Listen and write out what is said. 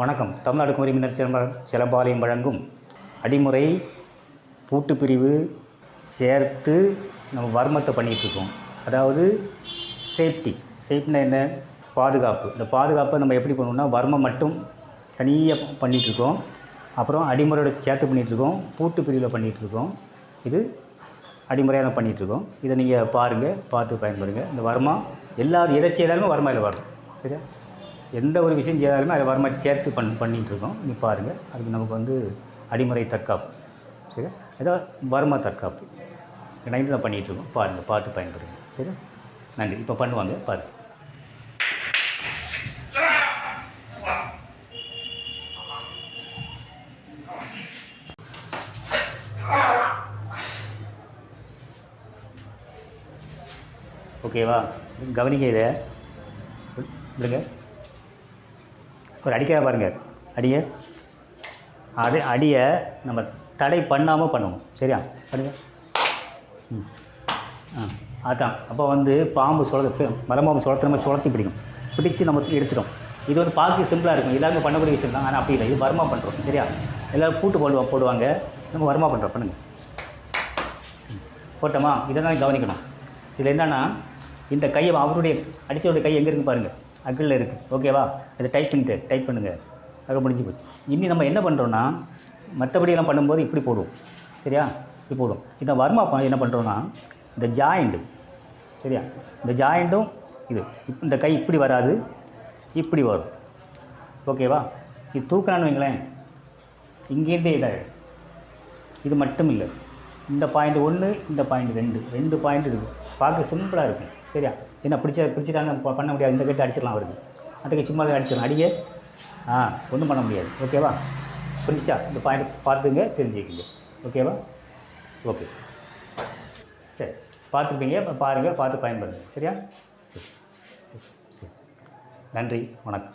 வணக்கம். தமிழ்நாடு குமரி மின்னர் சிலம்ப சிலம்பாலயம் வழங்கும் அடிமுறை பூட்டு பிரிவு சேர்த்து நம்ம வர்மத்தை பண்ணிகிட்ருக்கோம் அதாவது சேஃப்டி சேஃப்டினா என்ன? பாதுகாப்பு. இந்த பாதுகாப்பை நம்ம எப்படி பண்ணுவோம்னா வர்மம் மட்டும் தனியாக பண்ணிகிட்ருக்கோம் அப்புறம் அடிமுறையோட சேர்த்து பண்ணிகிட்ருக்கோம் பூட்டு பிரிவில் பண்ணிகிட்ருக்கோம் இது அடிமுறையாக தான் பண்ணிகிட்ருக்கோம் இதை நீங்கள் பாருங்கள் பார்த்து பயன்படுங்க. இந்த வர்மா எல்லா எதை செய்தாலுமே வர்மையில் வரும் சரியா? எந்த ஒரு விஷயம் செய்தாலுமே அதை வரமா சேர்த்து பண் பண்ணிகிட்ருக்கோம் நீ பாருங்கள் அதுக்கு நமக்கு வந்து அடிமுறை தற்காப்பு. சரி ஏதோ வர்மா தற்காப்பு. இணைந்து தான் பண்ணிகிட்ருக்கோம் பாருங்கள் பார்த்து பயன்படுங்க சரி நன்றி. இப்போ பண்ணுவாங்க. பாருங்கள் ஓகேவா? கவனிக்க இதை விடுங்க ஒரு அடிக்காக பாருங்கள் அடியை அது அடியை நம்ம தடை பண்ணாமல் பண்ணணும். சரியா? பண்ணுங்க ம். ஆ அதான். அப்போ வந்து பாம்பு சுழத்து மரம்பாம்பு சுழத்து நம்ம சுழத்தி பிடிக்கும். பிடிச்சி நம்ம எடுத்துட்டோம். இது வந்து பார்க்க சிம்பிளாக இருக்கும். எல்லாருமே பண்ணக்கூடிய விஷயம் தான். ஆனால் அப்படி இல்லை. இது வருமா பண்ணுறோம் சரியா? எல்லோரும் பூட்டு போடுவோம் போடுவாங்க. நம்ம வருமா பண்ணுறோம் பண்ணுங்கள் போட்டோமா? இதெல்லாம் கவனிக்கணும். இதில் என்னென்னா இந்த கையை அவருடைய அடித்தவருடைய கை எங்கே இருக்குது பாருங்கள் அக்கிளில் இருக்குது ஓகேவா இதை டைப் பண்ணிட்டு டைப் பண்ணுங்கள் அது முடிஞ்சு போச்சு. இனி நம்ம என்ன பண்ணுறோன்னா மற்றபடியெல்லாம் பண்ணும்போது இப்படி போடுவோம் சரியா? இப்படி போடுவோம் இந்த வர்மா என்ன பண்ணுறோன்னா இந்த ஜாயிண்ட்டு சரியா? இந்த ஜாயிண்ட்டும் இது. இந்த கை இப்படி வராது. இப்படி வரும். ஓகேவா இது தூக்கினான்னு வைங்களேன். இங்கேருந்தே இதாகிடும் இது மட்டும் இல்லை. இந்த பாயிண்ட் ஒன்று இந்த பாயிண்ட் ரெண்டு. ரெண்டு பாயிண்ட் இருக்கும் பார்க்க சிம்பிளாக இருக்கும் சரியா? என்ன பிடிச்ச பிடிச்சிட்டாங்க பண்ண முடியாது. இந்த கட்டு அடிச்சிடலாம் வருது அதுக்கு சும்மா அடிச்சிடலாம். அடிக்க? ஆ ஒன்றும் பண்ண முடியாது. ஓகேவா பிடிச்சா இந்த பாயிண்ட் பார்த்துங்க தெரிஞ்சுக்கிங்க. ஓகேவா ஓகே சரி. பார்த்துருப்பீங்க. பாருங்கள் பார்த்து பயன்படுங்க சரியா? சரி. நன்றி. வணக்கம்.